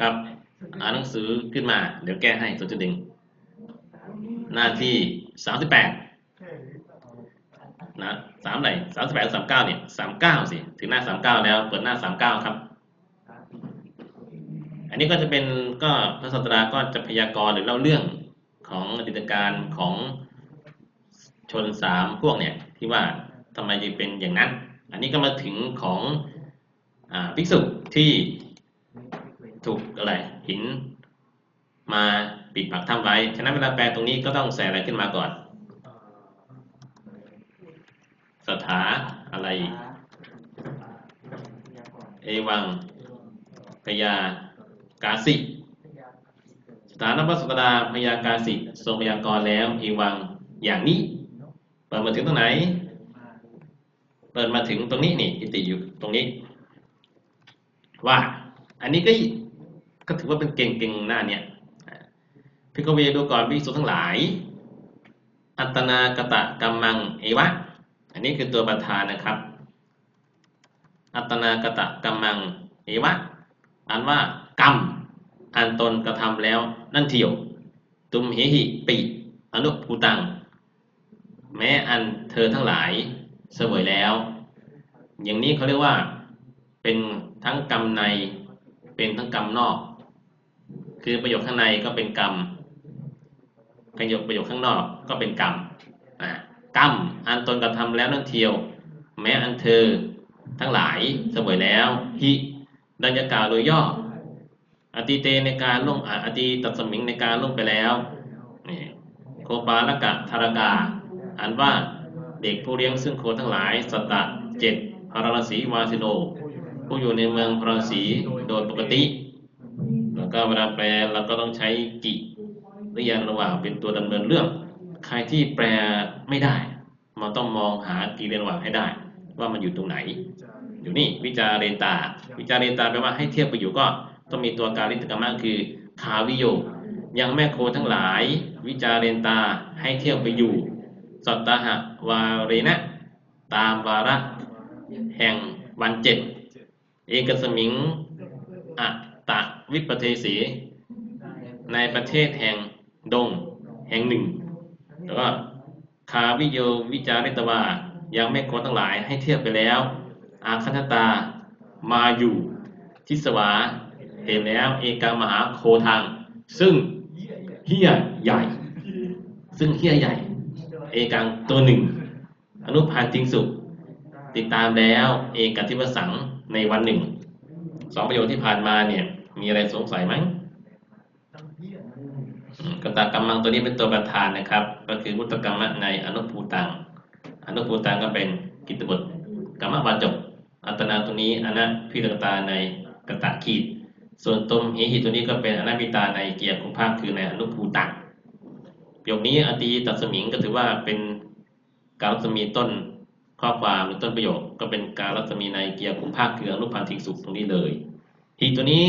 ครับอ่านหนังสือขึ้นมา เดี๋ยวแก้ให้ตัวจุดหนึ่งหน้าที่สามสิบแปดนะสามไหนสามสิบแปดสามเก้าเนี่ยสามเก้าสิถึงหน้าสามเก้าแล้วเปิดหน้าสามเก้าครับ อันนี้ก็จะเป็นก็พระศาสดาก็จะพยากรณ์หรือเล่าเรื่องของอดีตการของชนสามพวกเนี่ยที่ว่าทำไมจึงเป็นอย่างนั้น อันนี้ก็มาถึงของอ่าภิกษุที่ ถูกอะไรหินมาปิดปากถ้ำไว้ ฉะนั้นเวลาแปลตรงนี้ก็ต้องใส่อะไรขึ้นมาก่อน สถาอะไรอีกเอวังพยากาสิสถานพระสุดาพยากาสิทรงพยากรณ์แล้วเอวังอย่างนี้เปิดมาถึงตรงไหน เปิดมาถึงตรงนี้นี่อิติอยู่ตรงนี้ ว่า อันนี้ก็ ก็ถือว่าเป็นเก่งๆหน้าเนี่ยพิกเวดูก่อนวิสุทั้งหลาย อัตนากตะกัมมังเอวะ อันนี้คือตัวประธานนะครับ อัตนากตะกัมมังเอวะอ่านว่ากรรมอันตนกระทำแล้วนั่นเที่ยว ตุมเหหิปิอนุภูตัง แม้อันเธอทั้งหลายเสวยแล้ว อย่างนี้เขาเรียกว่าเป็นทั้งกรรมในเป็นทั้งกรรมนอก คือประโยคข้างในก็เป็นกรรมประโยคประโยคข้างนอกก็เป็นกรรมกรรมอันตนกระทำแล้วนั่นเทียว แม้อันเธอทั้งหลายเสวยแล้วฮิดังจะกล่าวโดยย่ออติเตในการล่วงอติตัดสมิงในการล่วงไปแล้วนี่โคปาลกะธารกาอันว่าเด็กผู้เลี้ยงซึ่งโคทั้งหลายสตะเจ็ดพารณสีวาสิโนผู้อยู่ในเมืองพารณสีโดยปกติ ก็เวลาแปลเราก็ต้องใช้กิรือยังระหว่างเป็นตัวดำเนินเรื่อง ใครที่แปลไม่ได้ มันต้องมองหากีเรียนหว่างให้ได้ ว่ามันอยู่ตรงไหน อยู่นี่วิจารเรตา วิจารเรตาแปลว่าให้เทียบไปอยู่ก็ต้องมีตัวการิตกรรมะคือคาวิโยยังแม่โคทั้งหลาย วิจารเรตาให้เที่ยวไปอยู่สัตตหะวาเรนะ ตามวาระ แห่งวันเจ็ดเอกสมิงอะ ตะวิปเทสีในประเทศแห่งดงแห่งหนึ่งแล้วก็คาวิโยวิจาริตวายังไม่โคทั้งหลายให้เทียบไปแล้ว อาคันตามาอยู่ทิสวาเห็นแล้ว เอกามหาโคทาง ซึ่งเฮียใหญ่ ซึ่งเฮียใหญ่ เอกังตัวหนึ่ง อนุพันธ์จริงสุขติดตามแล้ว เอกทิวสังในวันหนึ่งสองประโยคที่ผ่านมาเนี่ย มีอะไรสงสัยไหมกตากรรมังตัวนี้เป็นตัวประธานนะครับ ก็คือวุตกรรมะในอนุภูตัง อนุภูตังก็เป็นกิตบุตรกรรมวาจบอัตนาตัวนี้อนัพิรกตาในกตะขีด ส่วนตมเหหิตัวนี้ก็เป็นอนัพิตาในเกียร์คุภาคคือในอนุภูตังประโยคนี้อตีตัดสมิงก็ถือว่าเป็นการรัศมีต้นข้อความหรือต้นประโยคก็เป็นการรัศมีในเกียร์คุภาคคืออนุพันธ์ทิงสุขตรงนี้เลยหีตัวนี้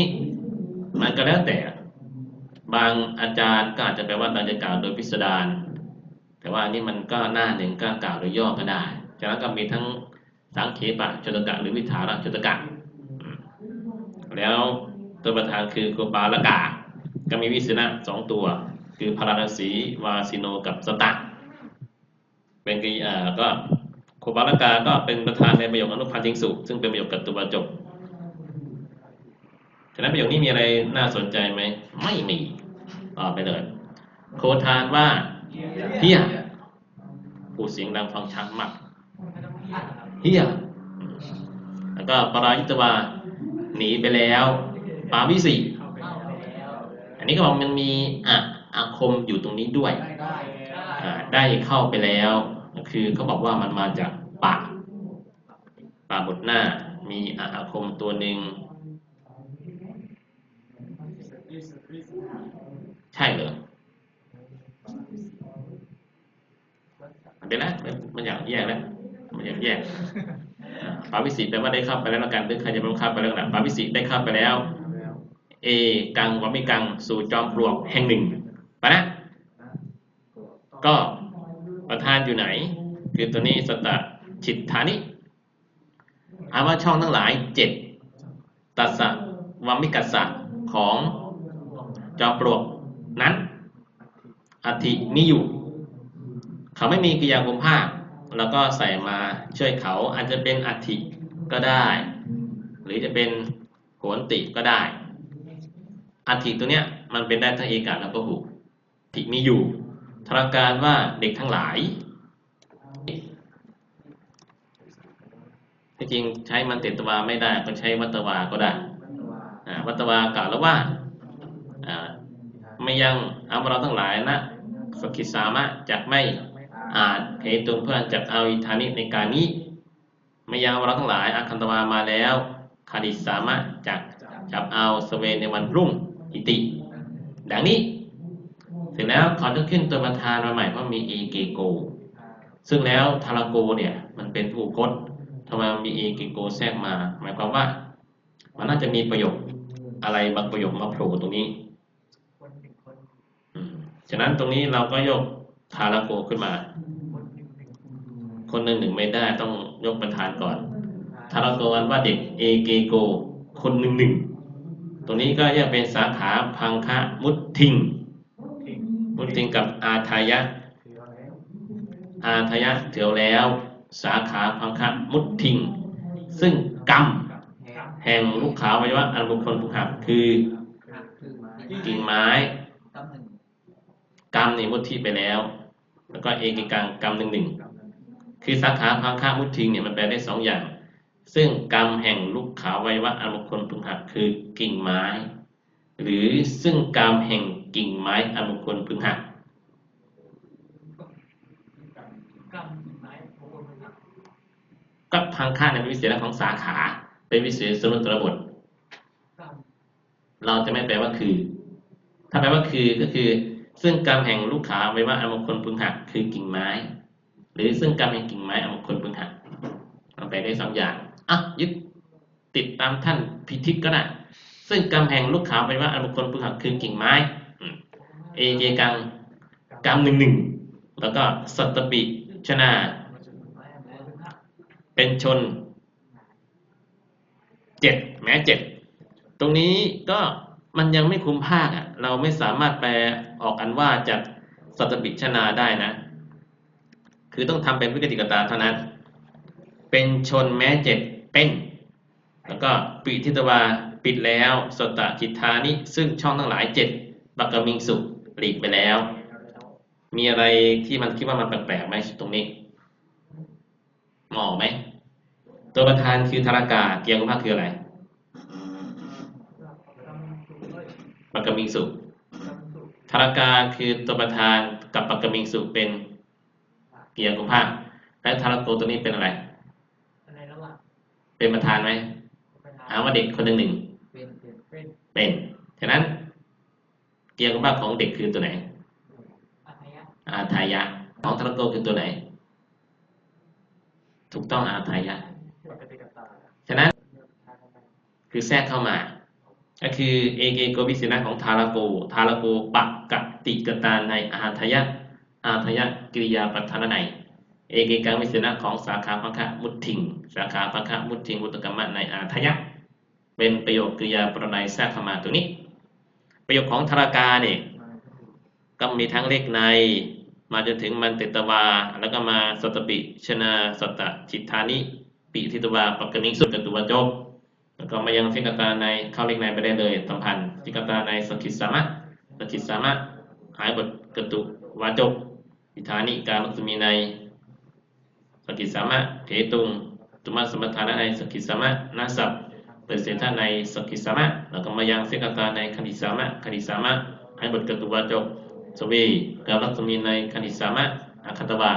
มันก็แล้วแต่ บางอาจารย์ก็อาจจะแปลว่าเราจะกล่าวโดยพิสดารแต่ว่านี่มันก็หน้าหนึ่งก็กล่าวโดยย่อก็ได้จากนั้นก็มีทั้งสังเขปะชนกะหรือวิถาระชนกะ แล้วตัวประธานคือโกปาลกาก็มีวิสนะสองตัว คือพาราณสีวาสิโนกับสตะเป็นกีอ่าก็โคปาลกาก็เป็นประธานในประโยคอนุพันธ์ทิงสุซึ่งเป็นประโยคกัตตุบาจบ ฉะนั้นประโยคนี้มีอะไรน่าสนใจไหม ไม่มีต่อไปเลย โคทานว่าเฮียผู้เสียงดังฟังชัดมากเฮียแล้วก็ปรายิตวาหนีไปแล้วปาวิสีอันนี้ก็บอกมันมีอะอาคมอยู่ตรงนี้ด้วย ได้เข้าไปแล้ว คือเขาบอกว่ามันมาจากปากปากบทหน้ามีอาคมตัวหนึ่ง ใช่เหรอเดี๋ยวนะมันอยากแยกแล้วมันอยากแยกปาวิสิแปลว่าได้เข้าไปแล้วกันหรือใครจะเป็นเข้าไปแล้วนะปาวิสิได้เข้าไปแล้ว เอกังวามิกัง สู่จอมปลวกแห่งหนึ่งปะนะ ก็ประธานอยู่ไหน คือตัวนี้สตชิตฐานิอาว่าช่องทั้งหลายเจ็ดตัสสะวามิกัสสะของจอมปลวก นั้นอัฐิมีอยู่ เขาไม่มีกิริยาคุมภาค แล้วก็ใส่มาช่วยเขาอาจจะเป็นอัฐิก็ได้ หรือจะเป็นโหนติก็ได้อัฐิตัวเนี้ยมันเป็นได้ทั้งเอกาแล้วก็หูอัฐิมีอยู่ทรการว่าเด็กทั้งหลายที่จริงใช้มันเตตวาไม่ได้ก็ใช้วัตวาก็ได้วัตวากล่าวแล้วว่า ไม่ยังอามเราทั้งหลายนะสกิสามะจะไม่อาจเหตุเพื่อนจะเอาอิทานิในการนี้ไม่ยังเราทั้งหลายอาคันตวามาแล้วคาดิสามะจักจับเอาสเวในวันรุ่งอิติ ดังนี้เสร็จแล้วเขาจะขึ้นตัวประธานมาใหม่เพราะมีเอเกโก ซึ่งแล้วทาราโกเนี่ยมันเป็นผู้พจน์ทำไมมีเอเกโกแทรกมา หมายความว่า มันน่าจะมีประโยคอะไรบางประโยคมาโผล่ตรงนี้ ฉะนั้นตรงนี้เราก็ยกทาราโกขึ้นมา คนหนึ่งหนึ่งไม่ได้ต้องยกประธานก่อนทาราโกอันว่าเด็กเอเกโก คนหนึ่งหนึ่งตรงนี้ก็ยังเป็นสาขาพังคะมุตทิง มุตทิงกับอาทายะ อาทายะเถียวแล้ว สาขาพังคะมุตทิง ซึ่งกรรมแห่งลูกขาวไว้ว่าอันบุคคลผู้หักคือกิ่งไม้ กรรมนี่มุตทิไปแล้ว แล้วก็เอกิกังกรรมหนึ่งหนึ่งคือสาขาพังคะมุตทิงเนี่ยมันแปลได้สองอย่าง ซึ่งกรรมแห่งลูกขาวไว้ว่าอันบุคคลพึงหักคือกิ่งไม้ หรือซึ่งกรรมแห่งกิ่งไม้อันบุคคลพึงหักก็พังค่าในเป็นวิเศษของสาขา เป็นวิเศษสมุตรบท เราจะไม่แปลว่าคือ ถ้าแปลว่าคือก็คือ ซึ่งกรรมแห่งลูกขาไว้ว่าอมงคลพึงหักคือกิ่งไม้ หรือซึ่งกรรมแห่งกิ่งไม้อมงคลพึงหักเราแปได้สองอย่างอะยึดติดตามท่านพิทิกก็ได้ซึ่งกรรมแห่งลูกขาวไว้ว่าอมงคลพึงหักคือกิ่งไม้เอเกกังกรรมหนึ่งหนึ่งแล้วก็สัตตปิชนา เป็นชนเจ็ดแม้เจ็ดตรงนี้ก็ มันยังไม่คุ้มภาคอะ เราไม่สามารถแปลออกอันว่าจากสัตบิชนาได้นะ คือต้องทำเป็นวิกติกตาเท่านั้น เป็นชนแม้เจ็ดเป็น แล้วก็ปิทิตวาปิดแล้วสตจิตานิซึ่งช่องทั้งหลายเจ็ดบักกมิงสุหลีกไปแล้ว มีอะไรที่มันคิดว่ามันแปลกๆไหมตรงนี้มองไหม ตัวประธานคือธารากาเกียงภาคคืออะไร ปักกมิงสุธารากาคือตัวประธานกับปักกมิงสุเป็นเกียงภาคและธารโกตัวนี้เป็นอะไร เป็นประธานไหมถามว่าเด็กคนหนึ่งหนึ่งเป็นฉะนั้น เกียงภาคของเด็กคือตัวไหนอาทายะของธารโกคือตัวไหน ถูกต้องอาทายะฉะนั้นคือแทรกเข้ามา ก็คือเอเกโกวิสินะของทาราโก ทาราโกปักกติกตาในอาทยะอาทยะกิริยาปัฏฐานในเอเกกังวิสินะของสาขาพังคะมุตทิง สาขาพังคะมุตทิงมุตกรรมะในอาทยะ เป็นประโยคกริยาประนัยแทรกเข้ามาตรงนี้ ประโยคของธารากาเนี่ยก็มีทั้งเลขใน มาจนถึงมันเตตวา แล้วก็มาสตปิชนะสตจิตธานิ ปิทิตวาปักกนิสุจตุวจบ แล้วก็มายังสิกตาในเข้าเลขในไปได้เลยสัมพันธ์สิกตาในสกิสามะสกิสามะหายบทกตุวาจบอิธานิการลักษมีในสกิสามะเถตุงตุมาสมทานะในสกิสามะนาสับเปิดเสถาในสกิสามะแล้วก็มายังสิกตาในคณิสามะคณิสามะหายบทกตุวาจบสวีการลักษมีในคณิสามะอาคตวา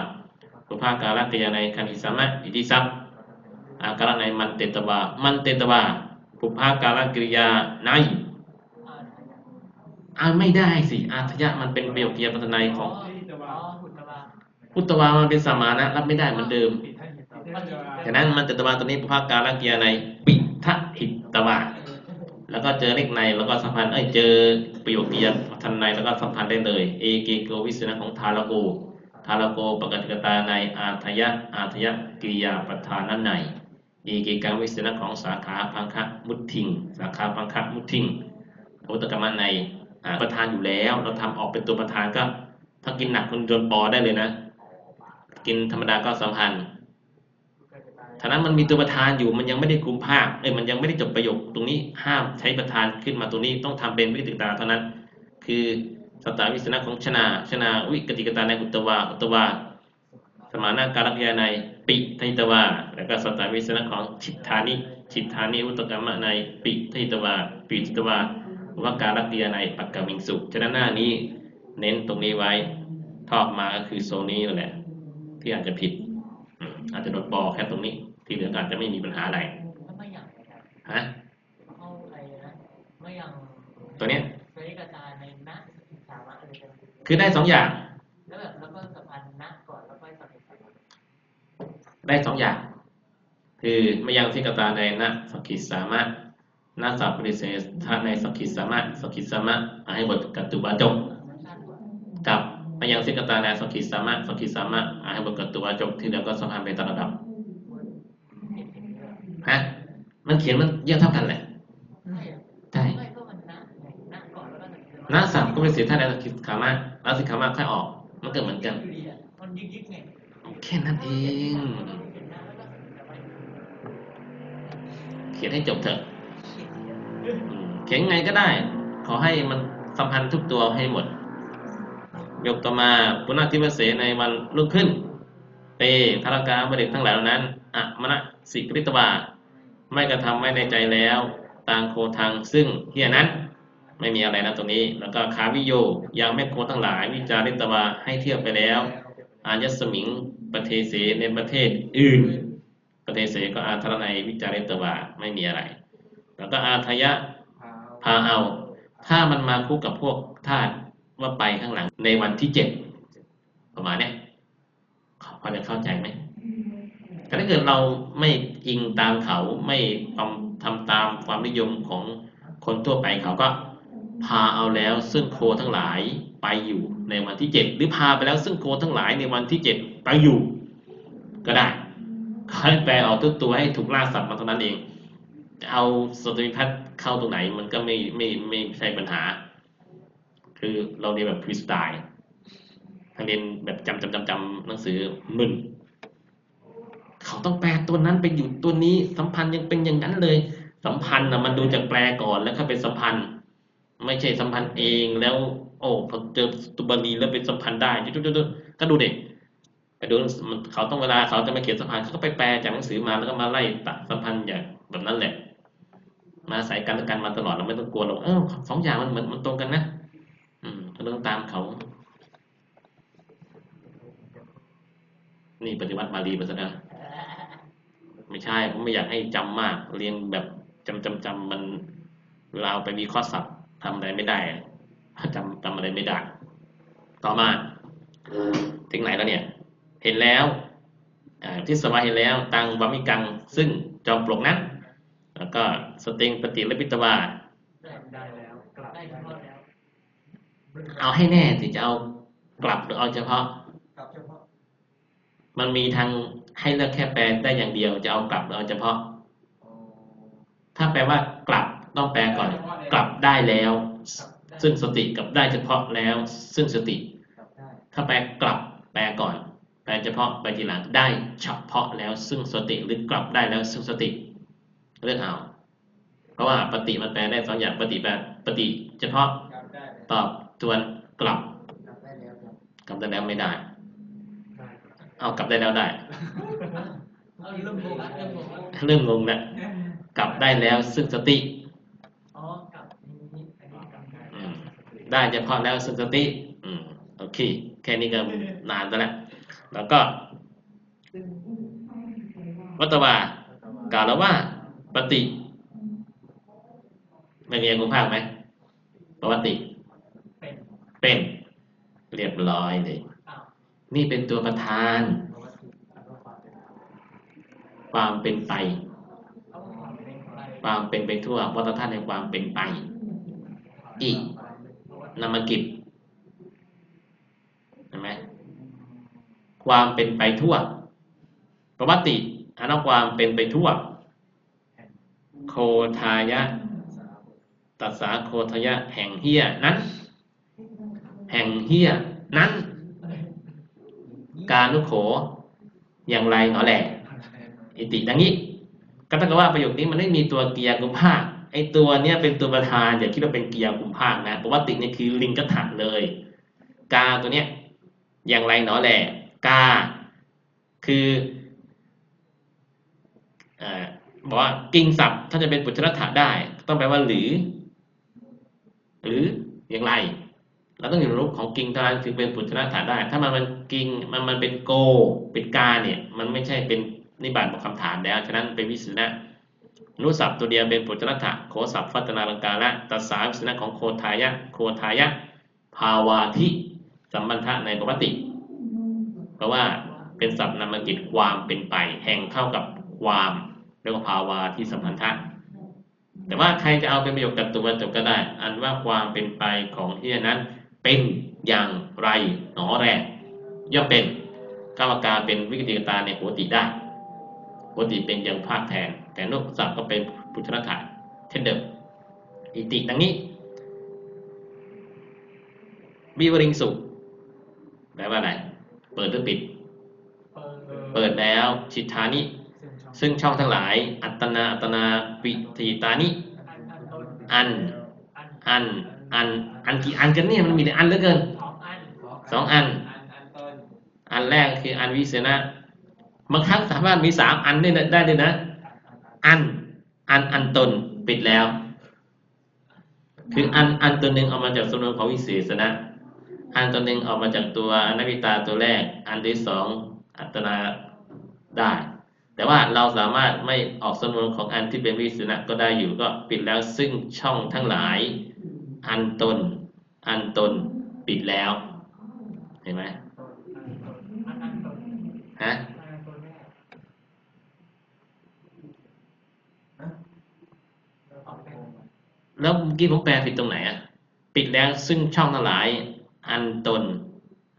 ปุภาการักยาในคณิสามะอิติสัพ อาการในมันเตตวามันเตตวาปุภาการกริยาในอ่านไม่ได้สิอาทยะมันเป็นเบียวเกียาปัตนัยของพุทธวามันเป็นสมานะรับไม่ได้เหมือนเดิมฉะนั้นมันเตตวาตัวนี้ปุภาการกริยาในปิทหิตวาแล้วก็เจอเลขในแล้วก็สัมพันธ์เอ้ยเจอประโยคเดียวทันในแล้วก็สัมพันธ์ได้เลยเอเกโกวิสนะของทาราโกทาราโกปกติกตาในอาทยะอาทยะกิริยาประธานนั้นใน เอเกกังวิสนะของสาขาพังคะมุตทิง สาขาพังคะมุตทิงโออุตกรรมในประธานอยู่แล้ว เราทำออกเป็นตัวประธานก็ถ้ากินหนักคุณโดนปอได้เลยนะ กินธรรมดาก็สัมพันธ์ท่านั้นมันมีตัวประธานอยู่มันยังไม่ได้คุมภาคเอ้ยมันยังไม่ได้จบประโยคตรงนี้ห้ามใช้ประธานขึ้นมาตรงนี้ต้องทำเป็นวิติตาเท่านั้น คือสตาวิสนะของชนาชนาวิกติกตาในอุตวาอุตวา สมานาการพยาในปิทิตวาแล้วก็สตาวิสนะของชิตธานิชิตธานิอุตกรรมในปิทิตวาปิทิตวาวาการพยาในปักกามิงสุฉะนั้นหน้านี้เน้นตรงนี้ไว้ทอบมาก็คือโซนนี้นั่นแหละ ที่อาจจะผิดอืมอาจจะโดนปอแค่ตรงนี้ ที่เหลือก็อาจจะไม่มีปัญหาอะไรถ้าไม่อย่างนะครับฮะเข้าอะไรนะไม่อย่างตัวเนี้ยเสริกระจายในนะสามารถอะไรกันคือได้สองอย่าง แล้วแบบแล้วก็สัมพันธ์นะก่อนแล้วก็สัมพันธ์ ได้สองอย่าง คือม่ยังสิกตาในนะสกิสามะนาสัพปริเสธาในสกิสามะสกิสามะอะให้บทกัตตุบาจบสั้นกว่ากับม่ยังสิกตาในสกิสามะสกิสามะอะให้บทกัตตุบาจบที่เหลือก็สัมพันธ์ไปตามระดับฮะมันเขียนมันเยอะเท่ากันแหละใช่ใช่ไม่ก็มันนะไงนะก่อนแล้วก็สัมพันธ์นาสัพปริเสธาในสกิสามะแล้วสิกขามะค่อยออก มันเก็เหมือนกันมันยิกยิกไง แค่นั้นเอง เขียนให้จบเถอะ เขียนไงก็ได้ ขอให้มันสัมพันธ์ทุกตัวให้หมด ยกต่อมาปุณณทิวเสในวันรุ่งขึ้นเตธารกาบริกทั้งหลายเหล่านั้นอะมณสิกริตวาไม่กระทำไม่ในใจแล้วต่างโคทางซึ่งเฮียนั้นไม่มีอะไรนะตรงนี้ แล้วก็ขาวิโยยังไม่โคทั้งหลาย วิจาริตวาให้เที่ยวไปแล้ว อายสมิง ประเทเสในประเทศอื่น ประเทศเสก็อาทรในวิจาริตวาไม่มีอะไร แล้วก็อาทยะพาเอา ถ้ามันมาคู่กับพวกธาตุว่าไปข้างหลังในวันที่เจ็ดประมาณเนี้ยพอจะเข้าใจไหมแต่ถ้าเกิดเราไม่อิงตามเขาไม่ทำทำตามความนิยมของคนทั่วไปเขาก็พาเอาแล้วซึ่งโคทั้งหลาย ไปอยู่ในวันที่เจ็ดหรือพาไปแล้วซึ่งโคทั้งหลายในวันที่เจ็ดไปอยู่ ก็ได้เขาให้แปลออกทุกตัวให้ถูกล่าสัตว์มาเท่านั้นเองจะเอาสตรีพัฒน์เข้าตรงไหนมันก็ไม่ไม่ไม่ใช่ปัญหา คือเราเรียนแบบฟรีสไตล์ถ้าเรียนแบบจำจำจำจำหนังสือมึนเขาต้องแปลตัวนั้นไปอยู่ตัวนี้สัมพันธ์ยังเป็นอย่างนั้นเลย สัมพันธ์นะมันดูจากแปลก่อนแล้วค่อยเป็นสัมพันธ์ ไม่ใช่สัมพันธ์เองแล้ว โอ้พอเจอตุบาลีแล้วเป็นสัมพันธ์ได้จุดๆๆก็ดูเด็กไปดูมันเขาต้องเวลาเขาจะมาเขียนสัมพันธ์เขาก็ไปแปลจากหนังสือมาแล้วก็มาไล่ตัดสัมพันธ์อย่างแบบนั้นแหละมาอาศัยกันและกันมาตลอดเราไม่ต้องกลัวหรอกเออสองอย่างมันเหมือนมันตรงกันนะอืมก็ต้องตามเขา นี่ปฏิวัติบาลีมาซะแล้วไม่ใช่ผมไม่อยากให้จำมาก เรียนแบบจำจำจำมันเวลาเอาไปมีข้อศัพท์ทำอะไรไม่ได้ จำจำอะไรไม่ได้ ต่อมาถึงไหนแล้วเนี่ย เห็นแล้วอ่าที่สวาเห็นแล้วตังวามิกัง ซึ่งจอมปลวกนั้น แล้วก็สติงปฏิและพิตวาได้ได้แล้วกลับได้เฉพาะแล้วเอาให้แน่ที่จะเอากลับหรือเอาเฉพาะกลับเฉพาะ มันมีทางให้เลือกแค่แปลได้อย่างเดียวจะเอากลับหรือเอาเฉพาะ ถ้าแปลว่ากลับต้องแปลก่อน กลับได้แล้ว ซึ่งสติกับได้เฉพาะแล้ว ซึ่งสติกลับได้ถ้าแปลกลับแปลก่อน แปลเฉพาะไปทีหลังได้เฉพาะแล้ว ซึ่งสติหรือกลับได้แล้วซึ่งสติเลือกเอาเพราะว่าปฏิมันแปลได้สองอย่างปฏิแปลปฏิเฉพาะกลับได้ตอบทวนกลับกลับได้แล้วครับกลับได้แล้วไม่ได้ได้ เอากลับได้แล้วได้เอาเริ่มงงละเริ่มงงละเริ่มงงแล้วกลับได้แล้วซึ่งสติ อ๋อกลับนี้อันนี้กลับได้ อืม ได้เฉพาะแล้วซึ่งสติอืมโอเค แค่นี้ก็นานแล้วแหละแล้วก็ วัตวากล่าวแล้วว่าปฏิไม่มีองค์ภาคไหมปวัติเป็นเป็น เรียบร้อยเลยอ้าวนี่เป็นตัวประธานปกติแล้วก็ความเป็นความเป็นไปเอาความเป็นไป ความเป็นไปทั่ววัฏธาตุในความเป็นไป อีก นามกิจเห็นไหมความเป็นไปทั่วปวัติอนความเป็นไปทั่ว โคทายะตัสสาโคทยะ แห่งเฮียนั้น แห่งเฮียนั้น การุโขอย่างไรหนอแหละอิติดังนี้ ก็ต้องว่าประโยคนี้มันไม่มีตัวเกียร์กุมภาค ไอตัวเนี้ยเป็นตัวประธานอย่าคิดว่าเป็นเกียร์กุมภาคนะเพราะว่าติเนี่ยคือลิงกถัดเลย กาตัวเนี้ยอย่างไรหนอแหละกา คืออบอกว่ากิ่งศัพท์ถ้าจะเป็นปุจฉรัฐะได้ ต้องแปลว่าหรือ หรืออย่างไรเราต้องอยู่ในรูปของกิ่งเท่านั้นถึงเป็นปุจฉรัฐะได้ ถ้ามันมันกิ่งมันมันเป็นโก เป็นกาเนี่ย มันไม่ใช่เป็นนิบาตบอกคำถามแล้ว ฉะนั้นเป็นวิสุนะ นุสัพท์ตัวเดียวเป็นปุจฉรัฐะโคสัพฟัตนาลังกาละตัสสาวิสนะของโคทายะ โคทายะ ภาวาธิ สัมบันทะในปกติ เพราะว่าเป็นศัพท์นามกิจความเป็นไป แห่งเข้ากับความเรียกว่าภาวาที่สัมพันธะแต่ว่าใครจะเอาเป็นประโยคกับตัวจบก็ได้ อันว่าความเป็นไปของเฮียนั้นเป็นอย่างไรหนอแรย่อมเป็นกรรมการเป็นวิกฤตตาในปกติได้ปกติเป็นยังภาคแทน แต่นกศัพท์ก็เป็นปุชรถะเช่นเดิม อิติดังนี้วิวริงสุแปลว่าอะไร เปิดหรือปิดเปิด เปิดแล้วชิทานิ ซึ่งช่องทั้งหลาย อัตนา อัตนาปิติตานิ อัน อันต้นอันอันอัน อันกี่อันกันเนี่ยมันมีแต่อันเหลือเกินสองอันสองอันอันอันต้นอันแรกคืออันวิเศษนะบางครั้งสามารถมีสามอันได้นะได้เลยนะ อัน อันอันตนปิดแล้ว คืออันอันตัวหนึ่งเอามาจากสำนวนของวิเศษนะ อันตัวหนึ่งเอามาจากตัวอนัตติตาตัวแรก อันที่สองอัตนาได้ แต่ว่าเราสามารถไม่ออกสำนวนของอันที่เป็นวิเศษนะก็ได้อยู่ก็ปิดแล้วซึ่งช่องทั้งหลาย อันตน อันตนปิดแล้ว เห็นไหมฮะ อันอันต้นแรกเราออกได้ แล้วเมื่อกี้ผมแปลผิดตรงไหนอะปิดแล้วซึ่งช่องทั้งหลาย อันตน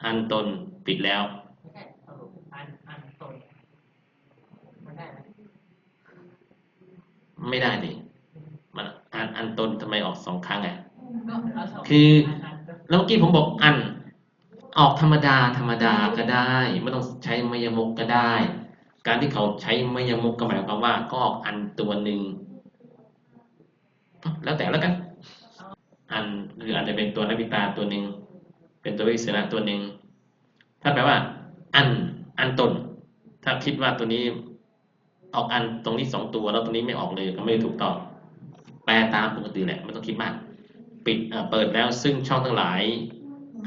อันตนปิดแล้วไม่ใช่สรุปอันอันต้นมันได้ไหมไม่ได้ดิมันอันอันตนทำไมออกสองครั้งอะคือแล้วเมื่อกี้ผมบอกอัน ออกธรรมดาธรรมดาก็ได้ ไม่ต้องใช้มยมกก็ได้ การที่เขาใช้มยมกก็หมายความว่า ก็ออกอันตัวหนึ่ง แล้วแต่แล้วกัน อันคืออาจจะเป็นตัวนักวิตาตัวหนึ่ง เป็นตัววิเศษณะตัวหนึ่ง ถ้าแปลว่า อัน อันตน ถ้าคิดว่าตัวนี้ออกอันตรงนี้สองตัวแล้วตรงนี้ไม่ออกเลยก็ไม่ถูกต้อง แปลตามปกติแหละไม่ต้องคิดมาก ปิดเปิดแล้วซึ่งช่องทั้งหลาย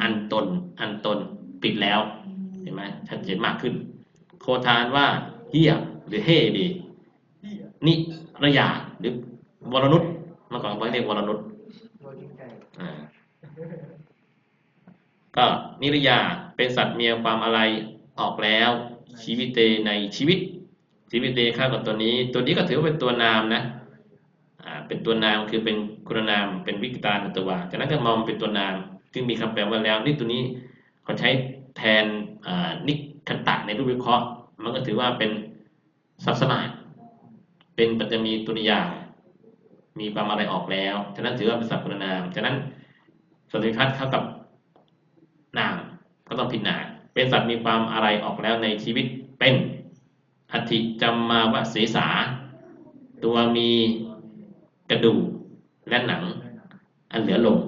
อันตน อันตน ปิดแล้ว เห็นไหมชัดเจนมากขึ้น โคทานว่าเฮียหรือเฮดีนิระยาหรือวรนุษเมื่อก่อนเขาเรียกวรนุษโดยจริงใจอ่าก็นิรยาเป็นสัตว์มีความอะไรออกแล้ว ชีวิตเตในชีวิต ชีวิตเตข้ากับตัวนี้ ตัวนี้ก็ถือว่าเป็นตัวนามนะอ่าเป็นตัวนามคือเป็นคุณนามเป็นวิกตาในตัวจากนั้นก็มองเป็นตัวนามซึ่งมีคำแปลว่าแล้วนี่ตัวนี้เขาใช้แทนอ่านิคันตะในรูปวิเคราะห์ มันก็ถือว่าเป็นสัพสมาเป็นปัจจมีตุนิยา มีความอะไรออกแล้ว ฉะนั้นถือว่าเป็นสัพคุณนาม ฉะนั้นสัตวิพัฒน์เข้ากับนามก็ต้องพิจารณาเป็นสัตว์มีความอะไรออกแล้วในชีวิตเป็นอธิจำมาวเสสา ตัวมีกระดูกและหนัง อันเหลือลง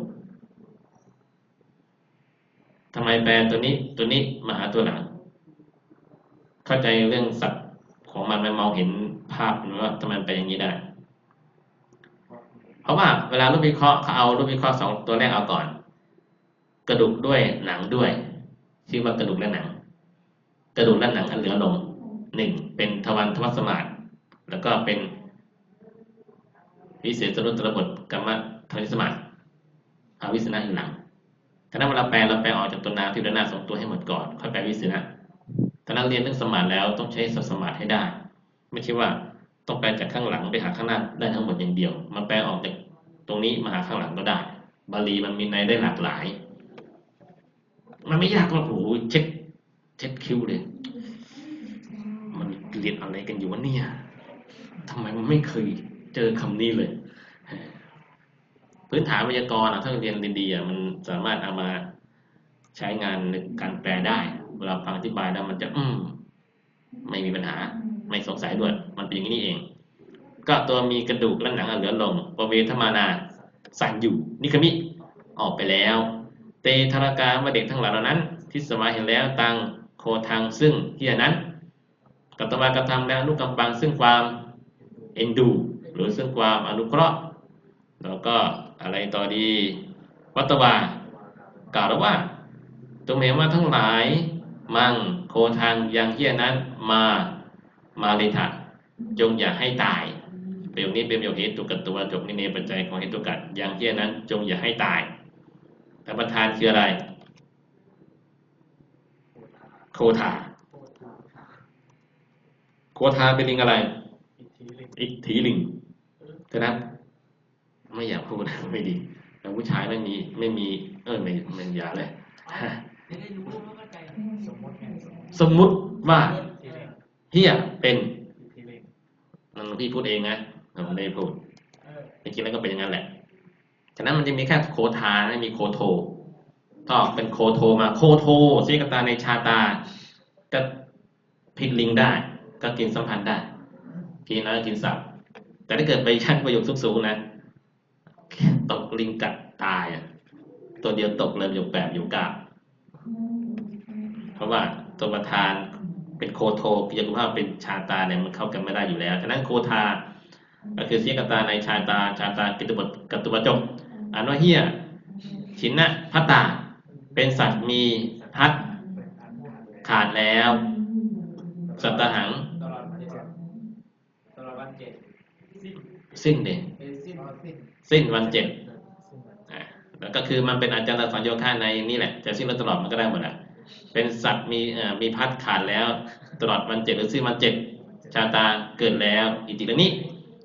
ทำไมแปลตัวนี้ตัวนี้มาหาตัวหลัง เข้าใจเรื่องสัตว์ของมันมันมองเห็นภาพว่าทำไมมันเป็นอย่างนี้ได้ เพราะว่าเวลารูปวิเคราะห์เขาเอารูปวิเคราะห์สองตัวแรกเอาก่อน กระดูกด้วยหนังด้วย ชื่อว่ากระดูกและหนัง กระดูกและหนังอันเหลือลงหนึ่งเป็นทวันทวัสมาตแล้วก็เป็นวิเศษสรุตระบทกรรมทวิสมาตอาวิสนะอยู่หลังถ้านั้นเวลาแปลเราแปลออกจากตัวนามที่ด้านหน้าสองตัวให้หมดก่อนค่อยแปลวิเศษนะถ้านักเรียนเรื่องสมาธิแล้วต้องใช้สัสมาธิให้ได้ ไม่ใช่ว่า ต้องแปลจากข้างหลังไปหาข้างหน้าได้ทั้งหมดอย่างเดียว มันแปลออกจากตรงนี้มาหาข้างหลังก็ได้ บาลีมันมีในได้หลากหลาย มันไม่ยากหรอกโอ้โหเช็คเช็คคิวเลยมันเรียนอะไรกันอยู่วะเนี่ยทำไมมันไม่เคยเจอคำนี้เลย พื้นฐานไวยากรณ์อะถ้าเรียนดีๆอะมันสามารถเอามาใช้งานในการแปลได้ เวลาฟังอธิบายแล้วมันจะ อืม ไม่มีปัญหา ไม่สงสัยด้วย มันเป็นอย่างนี้เอง ก็ตัวมีกระดูกและหนังเหลือลงปเวทมานาสั่นอยู่นิคมิออกไปแล้ว เตธารกาว่าเด็กทั้งหลายเหล่านั้นที่สมาเห็นแล้วตังโคทางซึ่งเฮียนั้นกัตวากระทำแล้วลูกกำปังซึ่งความเอ็นดู หรือซึ่งความอนุเคราะห์แล้วก็อะไรต่อดี วัตวากล่าวว่าตัวเหมว่าทั้งหลาย มั่งโคทางยังเฮียนั้นมา มาเลยถะจงอย่าให้ตายประโยคนี้เป็นประโยคเหตุกัตตัวจบนิเนปัจจัยของเหตุกัดยังเฮียนั้น จงอย่าให้ตายแต่ประธานคืออะไร โคทาโคทาเป็นลิงอะไร อิทธิลิงฉะนั้นไม่อยากพูดไม่ดีแต่ผู้ชายไม่มีไม่มี เออไม่ไม่อย่าเลยจะได้รู้ว่าเข้าใจสมมติไงสมมติสมมุติว่าทีเล็กเฮียเป็นทีเล็กนั่นพี่พูดเองนะผมไม่ได้พูดเออจริงๆแล้วก็เป็นอย่างนั้นแหละฉะนั้นมันจะมีแค่โคทาไม่มีโคโทถ้าออกเป็นโคโทมาโคโทสิกตาในชาตา ก็ผิดลิงได้ ก็กินสัมพันธ์ได้กินแล้วก็กินสับแต่ถ้าเกิดไปชั้นประโยคสูงๆนะตกลิงกัดตายอะตัวเดียวตกเลยอยู่แปบอยู่กาบเพราะว่าตัวประธาน เป็นโคโทกิจกุภาพเป็นชาตาเนี่ยมันเข้ากันไม่ได้อยู่แล้ว ฉะนั้นโคทา ก็คือเสียกตาในชาตา ชาตากิตบทกตุบจบอันว่าเฮียชินนะพัตตา เป็นสัตว์มีพัดขาดแล้ว สัตตหังตลอดวันเจ็ดตลอดวันเจ็ดสิ้นเด่นสิ้นวันเจ็ดอะแล้วก็คือมันเป็นอาจารย์สัญโยค่าในนี่แหละ จะสิ้นแล้วตลอดมันก็ได้หมดอะ เป็นสัตว์มีเอ่อมีพัดขาดแล้ว ตลอดวันเจ็ดหรือสิ้นวันเจ็ดชาตาเกิดแล้ว อิติแล้วนี้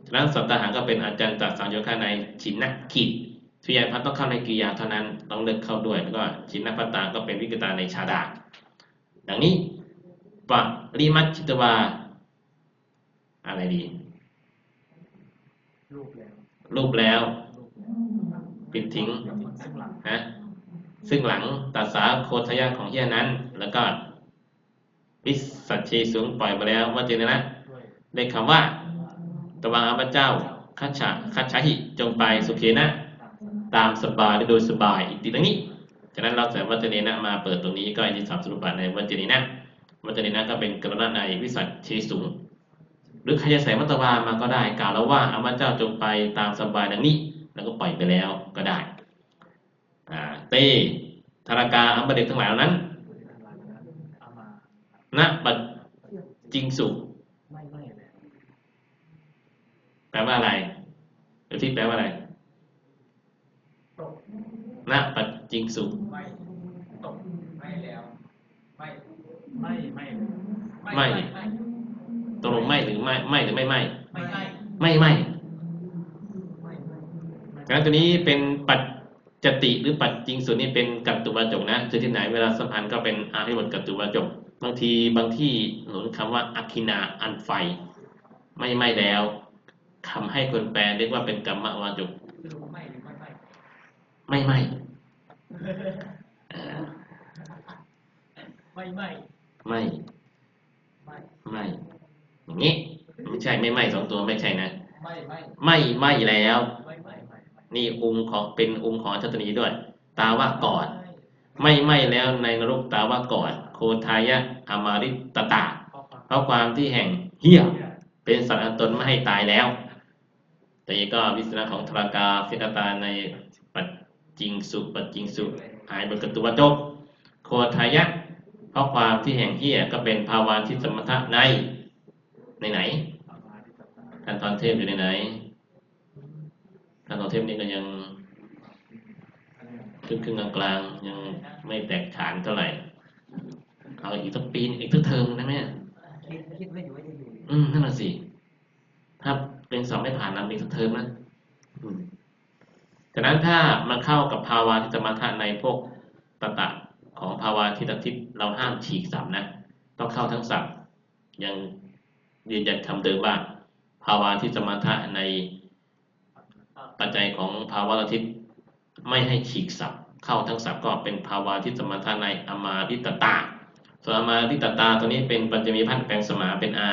ฉะนั้นสัตตหังก็เป็นอาจารย์จากสัญโยค่าในชินนะขีดทวียพัดต้องเข้าในกิริยาเท่านั้นต้องเลือกเข้าด้วยแล้วก็ชินนะพัตตาก็เป็นวิกตาในชาดาดังนี้ปะริมัชชิตวาอะไรดีรูปแล้วรูปแล้วรูปแล้วปิดทิ้งซึ่งหลังนะ ซึ่งหลังตัดสาโคทยะของเฮียนั้น แล้วก็วิสัชชีสูงปล่อยไปแล้วว่าเจนนะได้คำว่า ตวังอาพเจ้าคัจฉะคัจฉาหิจงไปสุเคนะ ตามสบายโดยสบายอีกทีนี้ฉะนั้นเราใส่วัจเนนะมาเปิดตรงนี้ก็อินทรีย์สามสรุปะในวัจเนนะวัจเนนะก็เป็นกรณในวิสัชชีสูงหรือใครจะใส่มัตตวามาก็ได้กล่าวแล้วว่าอาพเจ้าจงไปตามสบายดังนี้ แล้วก็ปล่อยไปแล้วก็ได้ เตธารกาอัมบเด็กทั้งหลายเหล่านั้นเอามาณปัจจิงสุไม่ไม่แล้วแปลว่าอะไรเดี๋ยวที่แปลว่าอะไรตกณปัจจิงสุไม่ตกไม่แล้วไม่ไม่ไม่แล้วไม่ไม่ตกลงไม่หรือไม่ไม่หรือไม่ไม่ไม่ไม่ไม่ไม่ไม่ไม่ฉะนั้นตัวนี้เป็นปัจ จติหรือปัจจิงสุนี่เป็นกัตตุวาจกนะคือที่ไหนเวลาสัมพันธ์ก็เป็นอาริบทกัตตุวาจก บางทีบางที่หนุนคำว่าอัคคินาอันไฟ ไม่ไม่แล้วคำให้คนแปลเรียกว่าเป็นกรรมวาจกสรุปไม่หรือไม่ไม่ไม่ไม่เอ่อไม่ไม่ไม่ไม่ไม่อย่างนี้ไม่ใช่ไม่ไม่สองตัวไม่ใช่นะไม่ไม่ไม่ไม่แล้วไม่ไม่ไม่ นี่องค์ของเป็นองค์ของชัตนีด้วย ตาว่าก่อน ไม่ไม่แล้วในนรกตาว่าก่อน โคทายะอามาริตตาข้อความเพราะความที่แห่งเหี้ยเป็นสัตว์อันตนไม่ให้ตายแล้ว แต่นี้ก็วิสนาของทรากาฟิกตาในปัจจิงสุปัจจิงสุหายบนกตุวจกโคทายะ เพราะความที่แห่งเหี้ยก็เป็นภาวะที่สมถะในในไหนเอามาที่ตัดตาท่านตอนเทพอยู่ในไหน ท่านตอเทพนี่ก็ยังครึ่งครึ่งกลางๆยังไม่แตกฉานเท่าไหร่ เอาอีกสักปีอีกสักเทอมได้ไหมคิดคิดไม่อยู่ว่าจะอยู่อืมนั่นแหละสิถ้าเป็นสอบไม่ผ่านนำอีสักเทอมนะอืมฉะนั้นถ้ามันเข้ากับภาวะที่สมถะในพวกตตะของภาวะที่ตทิศเราห้ามฉีกสับนะ ต้องเข้าทั้งสับยังยืนยันคำเดิมว่าภาวะที่สมถะใน ปัจจัยของภาวะอาทิตย์ไม่ให้ฉีกสับเข้าทั้งสับก็เป็นภาวะที่สมถะในอมาริตตาส่วนอมาริตตาตัวนี้เป็นปัจจมีพันธ์แปลงสมาเป็นอา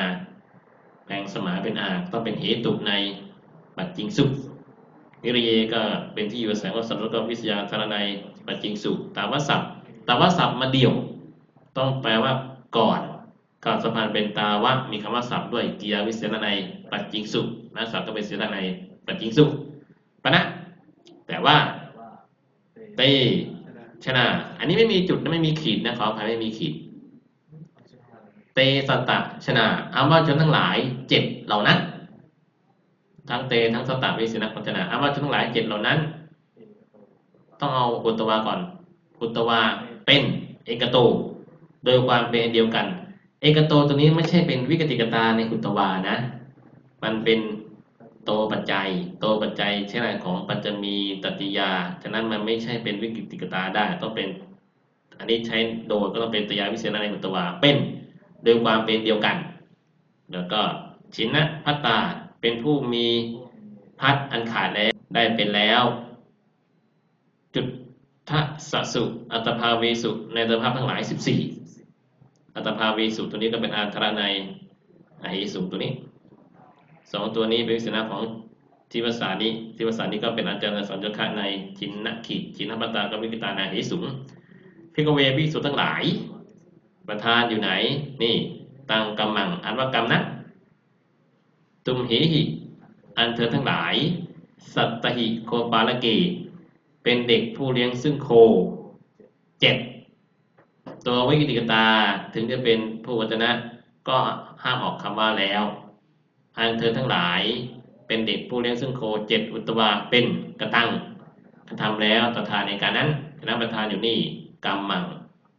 แปลงสมาเป็นอาต้องเป็นเหตุในปัจจิงสุนิรเยก็เป็นที่อยู่อาศัยของสัตว์แล้วก็วิทยาธารในปัจจิงสุตาวศัพท์ตาวศัพท์มาเดี่ยว ต้องแปลว่าก่อนก่อนสะพานเป็นตาวะมีคำว่าศัพท์ด้วยกิยาวิเศษในปัจจิงสุนะศัพท์ก็เป็นเสนาในปัจจิงสุ ปะนะแต่ว่าแต่ว่าเตชนะ อันนี้ไม่มีจุดไม่มีขีดนะขออภัยไม่มีขีด เตสตะชนะอาวาชนทั้งหลายเจ็ดเหล่านั้น ทั้งเตทั้งสตะวิสิณพัชนะอาวาชนทั้งหลายเจ็ดเหล่านั้น ต้องเอาอุตวาก่อนอุตวาเป็นเอกโต โดยความเป็นเดียวกัน เอกโตตัวนี้ไม่ใช่เป็นวิกติกตาในอุตวานะ มันเป็น โตปัจจัย โตปัจจัยเช่นไรของปัจจมีตติยา ฉะนั้นมันไม่ใช่เป็นวิกติกตาได้ ต้องเป็น อันนี้ใช้โดยก็ต้องเป็นตยาวิเศษในอุตตวาเป็นโดยความเป็นเดียวกัน แล้วก็ชินะพัตตาเป็นผู้มีพัดอันขาดแล้วได้เป็นแล้ว จุดทัสสุอัตภาเวสุในอัตภาพทั้งหลาย 14 อัตภาเวสุตัวนี้ก็เป็นอาคารในอหิสุตัวนี้ สองตัวนี้เป็นวิสนะของทิวสานี้ทิวสานี้ก็เป็นอาจารย์สัญจคะในจินนะขีดจินนปัตตากับวิกิตาในอหิสุงพิกเววิสุทั้งหลาย ประธานอยู่ไหน นี่ตังกำมังอันว่ากรรมนะตุมเหหิอันเธอทั้งหลาย สัตตหิโคปาลเก เป็นเด็กผู้เลี้ยงซึ่งโคเจ็ดตัววิกิติกตาถึงจะเป็นผู้วัจนะ ก็ห้ามออกคำว่าแล้ว อันเธอทั้งหลายเป็นเด็กผู้เลี้ยงซึ่งโคเจ็ดอุตวาเป็นกระตังกระทำแล้วประธานในการนั้นคณะประธานอยู่นี่กรรมมัง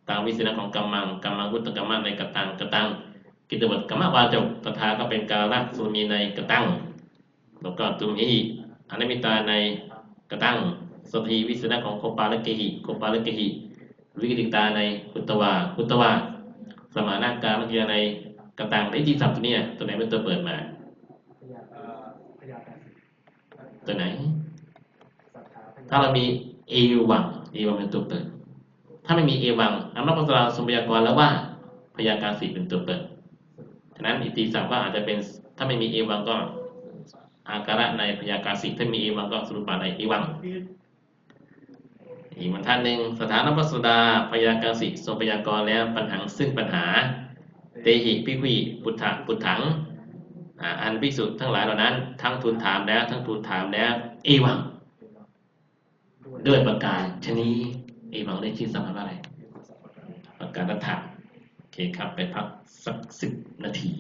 ตามวิสัยของกรรมังกรรมังพุทธกรรมะในกระตังกระตังกิตวัตกรรมวาจกตถาก็เป็นการลักสุมีในกระตังแล้วก็ตุมหิอนัมิตาในกระตังสถีวิสัยของโคปาลเกหิโคปาลเกหิวิกิติตาในพุตวาพุตวาสมานาการมัคคีในกระตังไอ้ที่สับตัวเนี้ตัวไหนเป็นตัวเปิดมา เอ่อพยาการ ตัวไหนศรัทธาพยาถ้าเรามีเอวังเอวังเป็นตัวเปิด ถ้าไม่มีเอวังอันนั้นภาษาสมพยากรแล้วว่าพยาการสี่เป็นตัวเปิด ฉะนั้นอิติศัพท์ก็อาจจะเป็นถ้าไม่มีเอวังก็อาการะในพยาการสี่ถ้ามีเอวังก็สรุปาในเอวังอีกบรรทัดหนึ่งสถานพัสดาพยาการสิทรงพยากรณ์แล้วปัญหาซึ่งปัญหา เตหิพิคุยปุถะปุถัง อันภิกษุทั้งหลายเหล่านั้น ทั้งทูลถามแล้ว ทั้งทูลถามแล้ว เอวัง ด้วยประการชนีเอวังได้ชื่อสมว่าอะไร ประการรัฐะโอเคครับ ไปพักสักสิบนาที